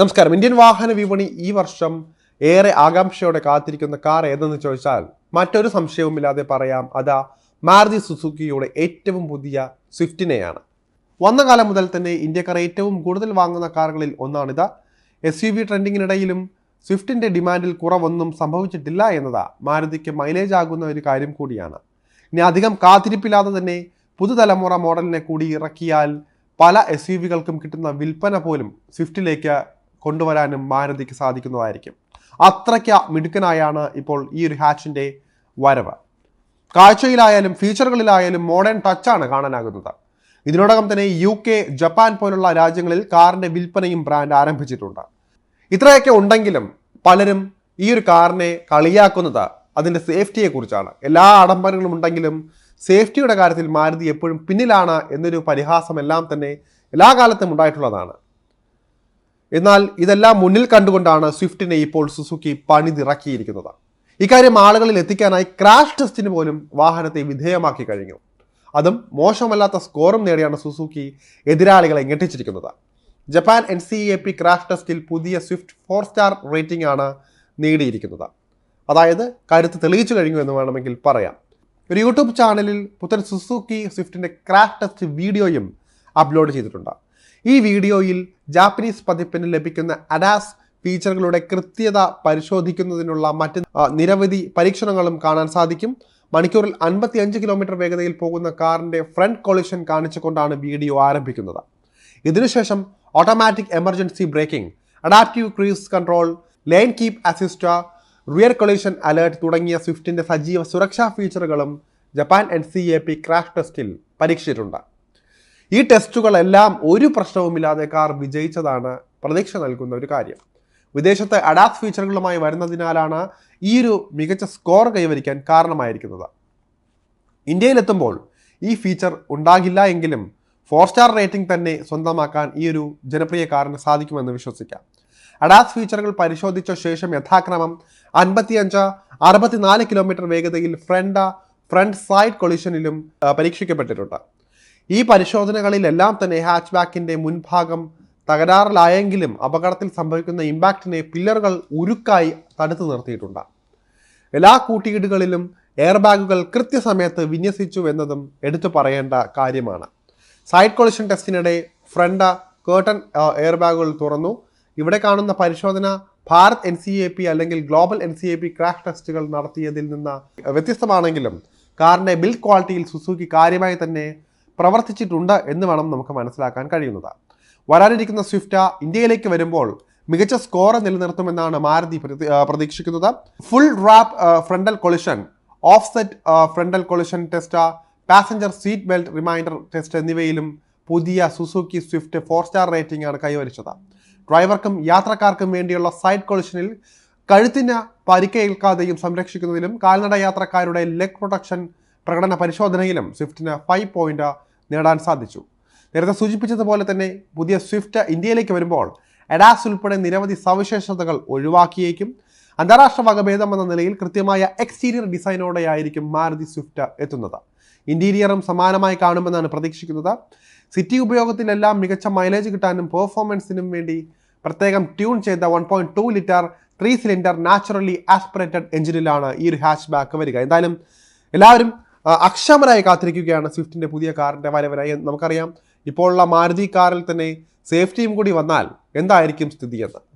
നമസ്കാരം. ഇന്ത്യൻ വാഹന വിപണി ഈ വർഷം ഏറെ ആകാംക്ഷയോടെ കാത്തിരിക്കുന്ന കാർ ഏതെന്ന് ചോദിച്ചാൽ മറ്റൊരു സംശയവുമില്ലാതെ പറയാം. അതാ മാരുതി സുസുക്കിയുടെ ഏറ്റവും പുതിയ സ്വിഫ്റ്റിനെയാണ്. വന്ന കാലം മുതൽ തന്നെ ഇന്ത്യക്കാർ ഏറ്റവും കൂടുതൽ വാങ്ങുന്ന കാറുകളിൽ ഒന്നാണിത്. എസ് യു വി ട്രെൻഡിങ്ങിനിടയിലും സ്വിഫ്റ്റിന്റെ ഡിമാൻഡിൽ കുറവൊന്നും സംഭവിച്ചിട്ടില്ല എന്നതാ മാരുതിക്ക് മൈലേജ് ആകുന്ന ഒരു കാര്യം കൂടിയാണ്. ഇനി അധികം കാത്തിരിപ്പില്ലാതെ തന്നെ പുതുതലമുറ മോഡലിനെ കൂടി ഇറക്കിയാൽ പല എസ് യു വികൾക്കും കിട്ടുന്ന വിൽപ്പന പോലും സ്വിഫ്റ്റിലേക്ക് കൊണ്ടുവരാനും മാരുതിക്ക് സാധിക്കുന്നതായിരിക്കും. അത്രയ്ക്ക് മിടുക്കനായാണ് ഇപ്പോൾ ഈ ഒരു ഹാച്ചിന്റെ വരവ്. കാഴ്ചയിലായാലും ഫീച്ചറുകളിലായാലും മോഡേൺ ടച്ചാണ് കാണാനാകുന്നത്. ഇതിനോടകം തന്നെ യു കെ ജപ്പാൻ പോലുള്ള രാജ്യങ്ങളിൽ കാറിന്റെ വിൽപ്പനയും ബ്രാൻഡ് ആരംഭിച്ചിട്ടുണ്ട്. ഇത്രയൊക്കെ ഉണ്ടെങ്കിലും പലരും ഈ ഒരു കാറിനെ കളിയാക്കുന്നത് അതിന്റെ സേഫ്റ്റിയെക്കുറിച്ചാണ് എല്ലാ ആഡംബരങ്ങളും ഉണ്ടെങ്കിലും സേഫ്റ്റിയുടെ കാര്യത്തിൽ മാരുതി എപ്പോഴും പിന്നിലാണ് എന്നൊരു പരിഹാസമെല്ലാം തന്നെ എല്ലാ കാലത്തും ഉണ്ടായിട്ടുള്ളതാണ്. എന്നാൽ ഇതെല്ലാം മുന്നിൽ കണ്ടുകൊണ്ടാണ് സ്വിഫ്റ്റിനെ ഇപ്പോൾ സുസുക്കി പണിതിറക്കിയിരിക്കുന്നത്. ഇക്കാര്യം ആളുകളിൽ എത്തിക്കാനായി ക്രാഷ് ടെസ്റ്റിന് പോലും വാഹനത്തെ വിധേയമാക്കി കഴിഞ്ഞു. അതും മോശമല്ലാത്ത സ്കോറും നേടിയാണ് സുസുക്കി എതിരാളികളെ ഞെട്ടിച്ചിരിക്കുന്നത്. Japan N C A P crash ടെസ്റ്റിൽ പുതിയ സ്വിഫ്റ്റ് ഫോർ സ്റ്റാർ റേറ്റിംഗ് ആണ് നേടിയിരിക്കുന്നത്. അതായത് കരുത്ത് തെളിയിച്ചു കഴിഞ്ഞു എന്ന് വേണമെങ്കിൽ പറയാം. ഒരു യൂട്യൂബ് ചാനലിൽ പുത്തൻ സുസുക്കി സ്വിഫ്റ്റിന്റെ ക്രാഷ് ടെസ്റ്റ് വീഡിയോയും അപ്ലോഡ് ചെയ്തിട്ടുണ്ട്. ഈ വീഡിയോയിൽ ജാപ്പനീസ് പതിപ്പിന് ലഭിക്കുന്ന അഡാസ് ഫീച്ചറുകളുടെ കൃത്യത പരിശോധിക്കുന്നതിനുള്ള മറ്റ് നിരവധി പരീക്ഷണങ്ങളും കാണാൻ സാധിക്കും. മണിക്കൂറിൽ അൻപത്തി അഞ്ച് കിലോമീറ്റർ വേഗതയിൽ പോകുന്ന കാറിന്റെ ഫ്രണ്ട് കൊളിഷൻ കാണിച്ചുകൊണ്ടാണ് വീഡിയോ ആരംഭിക്കുന്നത്. ഇതിനുശേഷം automatic emergency braking adaptive cruise control lane keep assist rear collision alert തുടങ്ങിയ സ്വിഫ്റ്റിന്റെ സജീവ സുരക്ഷാ ഫീച്ചറുകളും Japan N C A P crash ടെസ്റ്റിൽ പരീക്ഷിച്ചിട്ടുണ്ട്. ഈ ടെസ്റ്റുകളെല്ലാം ഒരു പ്രശ്നവുമില്ലാതെ കാർ വിജയിച്ചതാണ് പ്രതീക്ഷ നൽകുന്ന ഒരു കാര്യം. വിദേശത്തെ അഡാപ്റ്റ് ഫീച്ചറുകളുമായി വരുന്നതിനാലാണ് ഈ ഒരു മികച്ച സ്കോർ കൈവരിക്കാൻ കാരണമായിരിക്കുന്നത്. ഇന്ത്യയിലെത്തുമ്പോൾ ഈ ഫീച്ചർ ഉണ്ടാകില്ല എങ്കിലും ഫോർ സ്റ്റാർ റേറ്റിംഗ് തന്നെ സ്വന്തമാക്കാൻ ഈ ഒരു ജനപ്രിയ കാറിന് സാധിക്കുമെന്ന് വിശ്വസിക്കാം. അഡാസ് ഫീച്ചറുകൾ പരിശോധിച്ച ശേഷം യഥാക്രമം അൻപത്തിയഞ്ച് അറുപത്തിനാല് കിലോമീറ്റർ വേഗതയിൽ ഫ്രണ്ട് ഫ്രണ്ട് സൈഡ് കൊളിഷനിലും പരീക്ഷിക്കപ്പെട്ടിട്ടുണ്ട്. ഈ പരിശോധനകളിലെല്ലാം തന്നെ ഹാച്ച് ബാക്കിന്റെ മുൻഭാഗം തകരാറിലായെങ്കിലും അപകടത്തിൽ സംഭവിക്കുന്ന ഇമ്പാക്റ്റിനെ പില്ലറുകൾ ഉരുക്കായി തടുത്തു നിർത്തിയിട്ടുണ്ട്. എല്ലാ കൂട്ടിയിടുകളിലും എയർ ബാഗുകൾ കൃത്യസമയത്ത് വിന്യസിച്ചു എന്നതും എടുത്തു പറയേണ്ട കാര്യമാണ്. സൈഡ് കൊളിഷൻ ടെസ്റ്റിനിടെ ഫ്രണ്ട് കേട്ടൺ എയർ ബാഗുകൾ തുറന്നു. ഇവിടെ കാണുന്ന പരിശോധന Bharat N C A P അല്ലെങ്കിൽ global N C A P crash ടെസ്റ്റുകൾ നടത്തിയതിൽ നിന്ന് വ്യത്യസ്തമാണെങ്കിലും കാറിന്റെ ബിൽഡ് ക്വാളിറ്റിയിൽ സുസുക്കി കാര്യമായി തന്നെ പ്രവർത്തിച്ചിട്ടുണ്ട് എന്ന് വേണം നമുക്ക് മനസ്സിലാക്കാൻ കഴിയുന്നത്. വരാനിരിക്കുന്ന സ്വിഫ്റ്റ ഇന്ത്യയിലേക്ക് വരുമ്പോൾ മികച്ച സ്കോർ നിലനിർത്തുമെന്നാണ് മാരുതി പ്രതീക്ഷിക്കുന്നത്. Full wrap frontal collision offset frontal collision test passenger seat belt reminder test എന്നിവയിലും പുതിയ Suzuki Swift four star rating ആണ് കൈവരിച്ചത്. ഡ്രൈവർക്കും യാത്രക്കാർക്കും വേണ്ടിയുള്ള സൈഡ് കൊളിഷനിൽ കഴുത്തിന് പരിക്കേൽക്കാതെയും സംരക്ഷിക്കുന്നതിലും കാൽനട യാത്രക്കാരുടെ ലെഗ് പ്രൊട്ടക്ഷൻ പ്രകടന പരിശോധനയിലും സ്വിഫ്റ്റിന് ഫൈവ് പോയിന്റ് നേടാൻ സാധിച്ചു. നേരത്തെ സൂചിപ്പിച്ചതുപോലെ തന്നെ പുതിയ സ്വിഫ്റ്റ് ഇന്ത്യയിലേക്ക് വരുമ്പോൾ എഡാസ് ഉൾപ്പെടെ നിരവധി സവിശേഷതകൾ ഒഴിവാക്കിയേക്കും. അന്താരാഷ്ട്ര വകഭേദം എന്ന നിലയിൽ കൃത്യമായ എക്സ്റ്റീരിയർ ഡിസൈനോടെയായിരിക്കും മാരുതി സ്വിഫ്റ്റ് എത്തുന്നത്. ഇന്റീരിയറും സമാനമായി കാണുമെന്നാണ് പ്രതീക്ഷിക്കുന്നത്. സിറ്റി ഉപയോഗത്തിലെല്ലാം മികച്ച മൈലേജ് കിട്ടാനും പെർഫോമൻസിനും വേണ്ടി പ്രത്യേകം ട്യൂൺ ചെയ്ത one point two litre three cylinder naturally aspirated എഞ്ചിനിലാണ് ഈ ഒരു ഹാച്ച് ബാക്ക് വരിക. എന്തായാലും എല്ലാവരും അക്ഷമരായി കാത്തിരിക്കുകയാണ് സ്വിഫ്റ്റിന്റെ പുതിയ കാറിന്റെ വരവിനായി നമുക്കറിയാം. ഇപ്പോഴുള്ള മാരുതി കാറിൽ തന്നെ സേഫ്റ്റിയും കൂടി വന്നാൽ എന്തായിരിക്കും സ്ഥിതി എന്ന്?